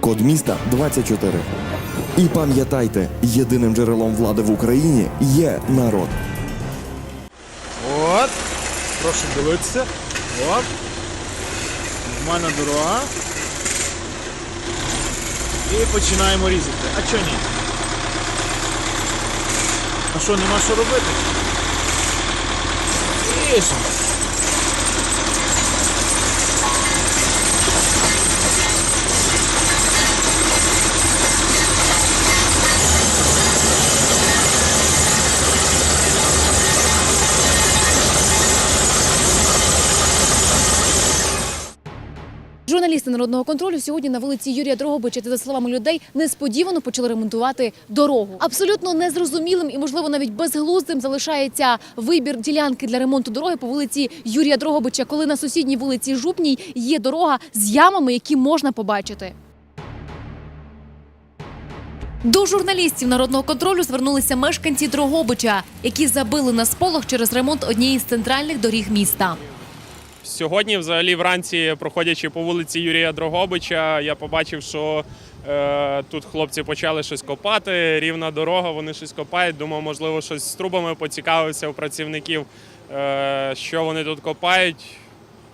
Код міста 24. І пам'ятайте, єдиним джерелом влади в Україні є народ. От. Прошу дивитися. От. Нормальна дорога. І починаємо різати. А чого ні? А що, нема що робити? Ріжемо. Журналісти народного контролю сьогодні на вулиці Юрія Дрогобича та за словами людей несподівано почали ремонтувати дорогу. Абсолютно незрозумілим і, можливо, навіть безглуздим залишається вибір ділянки для ремонту дороги по вулиці Юрія Дрогобича, коли на сусідній вулиці Жупній є дорога з ямами, які можна побачити. До журналістів народного контролю звернулися мешканці Дрогобича, які забили на сполох через ремонт однієї з центральних доріг міста. Сьогодні, взагалі, вранці, проходячи по вулиці Юрія Дрогобича, я побачив, що е, тут хлопці почали щось копати. Рівна дорога, вони щось копають. Думав, можливо, щось з трубами поцікавився у працівників, е, що вони тут копають.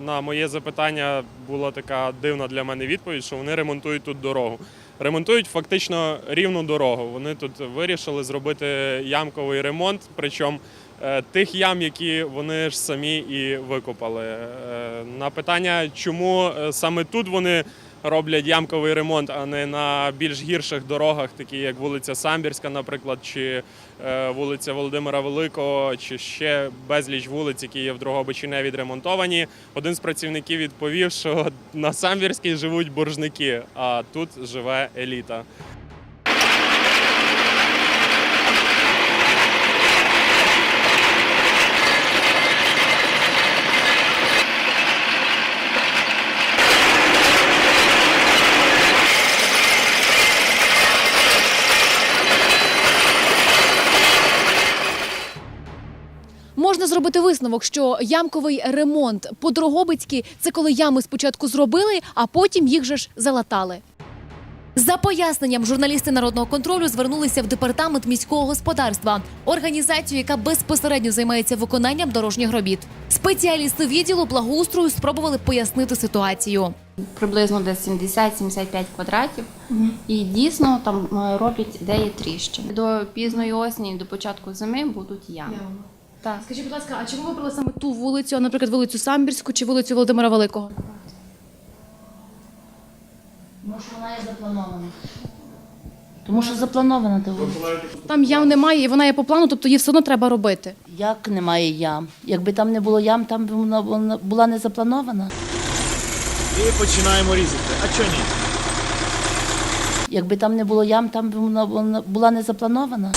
На моє запитання була така дивна для мене відповідь, що вони ремонтують тут дорогу. Ремонтують фактично рівну дорогу. Вони тут вирішили зробити ямковий ремонт, причому тих ям, які вони ж самі і викопали. Е, На питання, чому е, саме тут вони роблять ямковий ремонт, а не на більш гірших дорогах, такі як вулиця Самбірська, наприклад, чи е, вулиця Володимира Великого, чи ще безліч вулиць, які є в Дрогобичі не відремонтовані. Один з працівників відповів, що на Самбірській живуть боржники, а тут живе еліта. Можна зробити висновок, що ямковий ремонт по Дрогобицьки – це коли ями спочатку зробили, а потім їх же ж залатали. За поясненням журналісти народного контролю звернулися в департамент міського господарства, організацію, яка безпосередньо займається виконанням дорожніх робіт. Спеціалісти відділу благоустрою спробували пояснити ситуацію. приблизно десь 70-75 квадратів. І дійсно там е, роблять, де є тріщини. До пізної осені, до початку зими будуть ями. Так. Скажіть, будь ласка, а чому ви вибрали саме ту вулицю, а, наприклад, вулицю Самбірську чи вулицю Володимира Великого? Тому що вона є запланована. Тому що запланована та вулиця. Там ям немає, і вона є по плану, тобто її все одно треба робити. Як немає ям? Якби там не було ям, там б вона вона була не запланована. І починаємо різати. А чого ні? Якби там не було ям, там б вона вона була не запланована.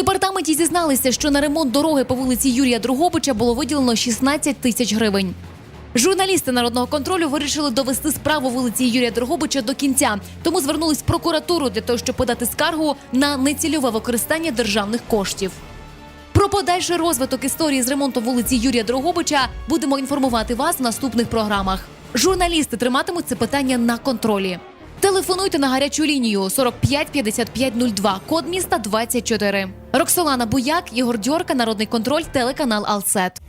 Департаменті зізналися, що на ремонт дороги по вулиці Юрія Другобича було виділено 16 тисяч гривень. Журналісти народного контролю вирішили довести справу вулиці Юрія Другобича до кінця, тому звернулись в прокуратуру для того, щоб подати скаргу на нецільове використання державних коштів. Про подальший розвиток історії з ремонтом вулиці Юрія Дрогобича будемо інформувати вас в наступних програмах. Журналісти триматимуть це питання на контролі. Телефонуйте на гарячу лінію 45 55 02, код міста 24. Роксолана Буяк, Ігор Дьорка, Народний контроль, телеканал Алсет.